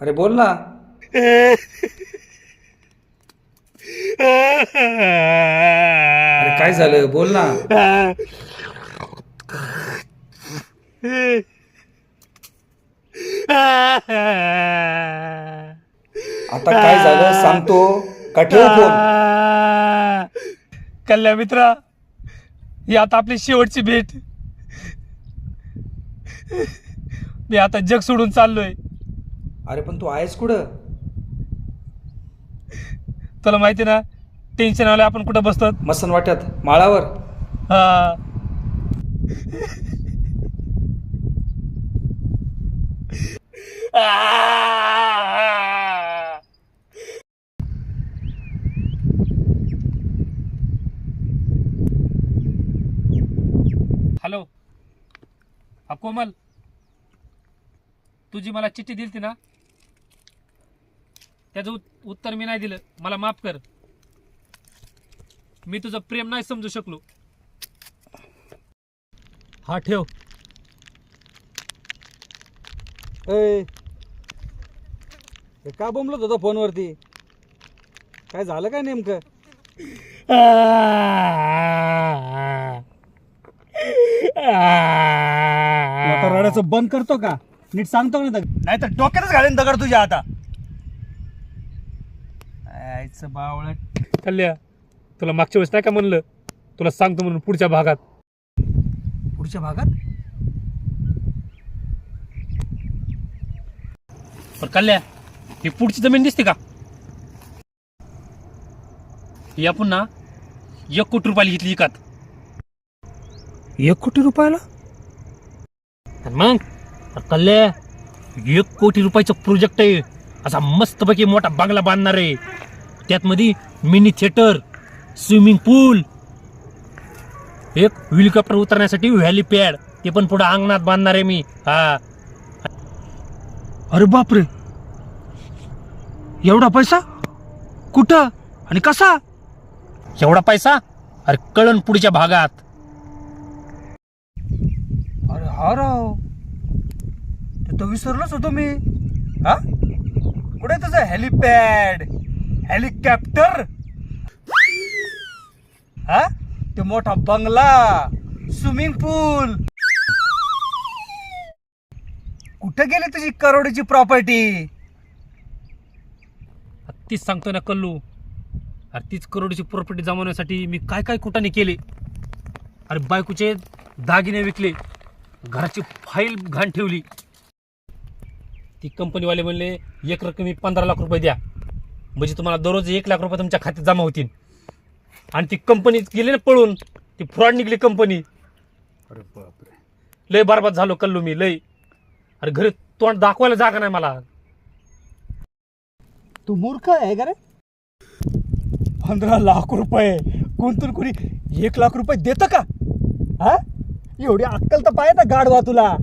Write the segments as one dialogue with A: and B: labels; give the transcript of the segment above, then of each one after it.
A: अरे बोल ना. अरे काय झालं? बोल ना. आता काय झालं सांगतो. का ठेव फोन
B: मित्रा ही आता आपली शेवटची भेट. मी आता जग सोडून चाललोय.
A: अरे पण तू आहेस कुठं?
B: तुला माहिती ना टेन्शन आलं आपण कुठं बसतो
A: मसन वाट्यात माळावर.
B: हा. हॅलो. हा कोमल. तुझी मला चिठ्ठी दिलती ना? त्याचं उत- उत्तर मी नाही दिलं. मला माफ कर. मी तुझं प्रेम नाही समजू शकलो. हा ठेव.
A: ए हे का बोंबलत होता फोनवरती? काय झालं काय नेमकं? आता रडायचं बंद करतो का? नीट सांगतो का? नाही तर डोक्यातच घालेन दगड तुझ्या आता बावळट.
B: कल्ल्या तुला मागच्या वेळेस नाही का म्हणलं? तुला सांगतो म्हणून पुढच्या भागात.
A: पुढच्या भागात?
B: पण कल्ल्या ही पुढची जमीन दिसते का? ही आपण ना एक कोटी रुपयाला घेतली विकत
A: एक कोटी रुपयाला?
B: मग अरे कल्ल्या एक कोटी रुपयाचा प्रोजेक्ट आहे. असा मस्तपैकी मोठा बांगला बांधणार आहे. त्यात मध्ये मिनी थिएटर स्विमिंग पूल एक हेलिकॉप्टर उतरण्यासाठी व्हॅली पॅड ते पण पुढे अंगणात बांधणार आहे मी. हा.
A: अरे बापरे. एवढा पैसा? कुठं आणि कसा?
B: एवढा पैसा? अरे कळण पुढच्या भागात.
A: अरे हा राव. ते तर विसरलोच होतो मी. हा? कुठे तुझं हेलिपॅड हेलिकॉप्टर? हा? ते मोठा बंगला स्विमिंग पूल. कुठे गेली तुझी करोडीची प्रॉपर्टी?
B: तीच सांगतोय ना कल्लू. अरे तीच करोडीची प्रॉपर्टी जमवण्यासाठी मी काय काय कुटाने केले. अरे बायकोचे दागिने विकले घराची फाईल घाण ठेवली. ती कंपनीवाले म्हणले एक रकमी पंधरा लाख रुपये द्या. म्हणजे तुम्हाला दररोज एक लाख रुपये तुमच्या खात्यात जमा होतील. आणि ती कंपनी गेली ना पळून ती फ्रॉड निघली कंपनी
A: अरे बापरे.
B: लय बरबाद झालो कल्लू मी लय. अरे घरी तोंड दाखवायला जागा नाही मला.
A: तू मूर्ख आहे का रे? पंधरा लाख रुपये. कोणतून कोणी एक लाख रुपये देतं का? हा? एवढी अक्कल तर पाहिजे ना गाडवा तुला.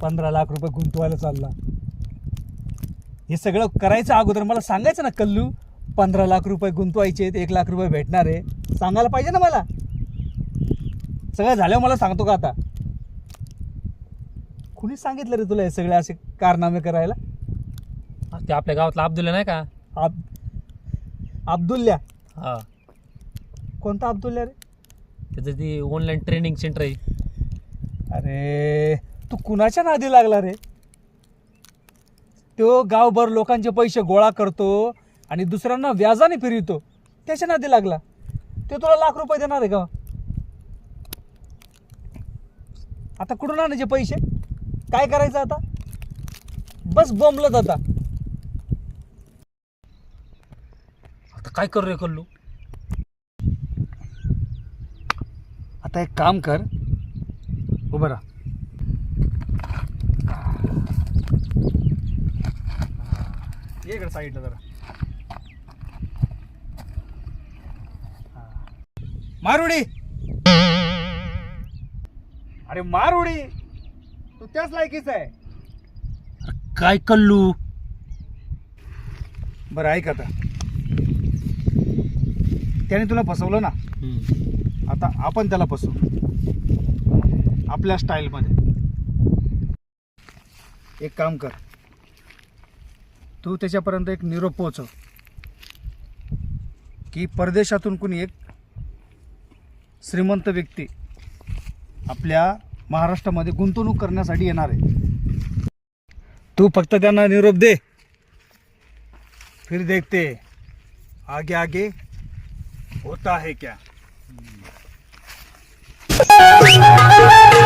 A: पंधरा लाख रुपये गुंतवायला चालला. हे सगळं करायचं अगोदर मला सांगायचं ना कल्लू. पंधरा लाख रुपये गुंतवायचे आहेत, एक लाख रुपये भेटणार आहे. सांगायला पाहिजे ना मला. सगळं झाल्यावर मला सांगतो का आता? कुणी सांगितलं रे तुला हे सगळे असे कारनामे करायला?
B: ते आपल्या गावातला अब्दुल्ला नाही का?
A: अब अब्दुल्ल्या.
B: हा.
A: कोणता अब्दुल्ल्या रे?
B: त्याचं ते ऑनलाईन ट्रेनिंग सेंटर आहे.
A: अरे तू कुणाच्या नादी लागला रे? तो गावभर लोकांचे पैसे गोळा करतो आणि दुसऱ्यांना व्याजाने फिरवितो. त्याच्या नादी लागला. ते तुला लाख रुपये देणार आहे का? आता कुठून आणायचे पैसे? काय करायचं आता? बस बोंबलत आता.
B: आता काय करू रे कल्लू?
A: आता एक काम कर. उभं राहा. ये इकडे साईडला जरा. मारुडी! अरे मारुडी! तू त्याच लायकीच आहे.
B: काय कल्लू?
A: बरं ऐक आता. त्याने तुला फसवलं ना? आता आपण त्याला फसवू. आपल्या स्टाईलमध्ये एक काम कर. तू त्याच्यापर्यंत एक निरोप पोचव की परदेशातून कुणी एक श्रीमंत व्यक्ती आपल्या महाराष्ट्रामध्ये गुंतवणूक करण्यासाठी येणार आहे. तू फक्त त्यांना निरोप दे. फिर देखते. आगे आगे होता है क्या?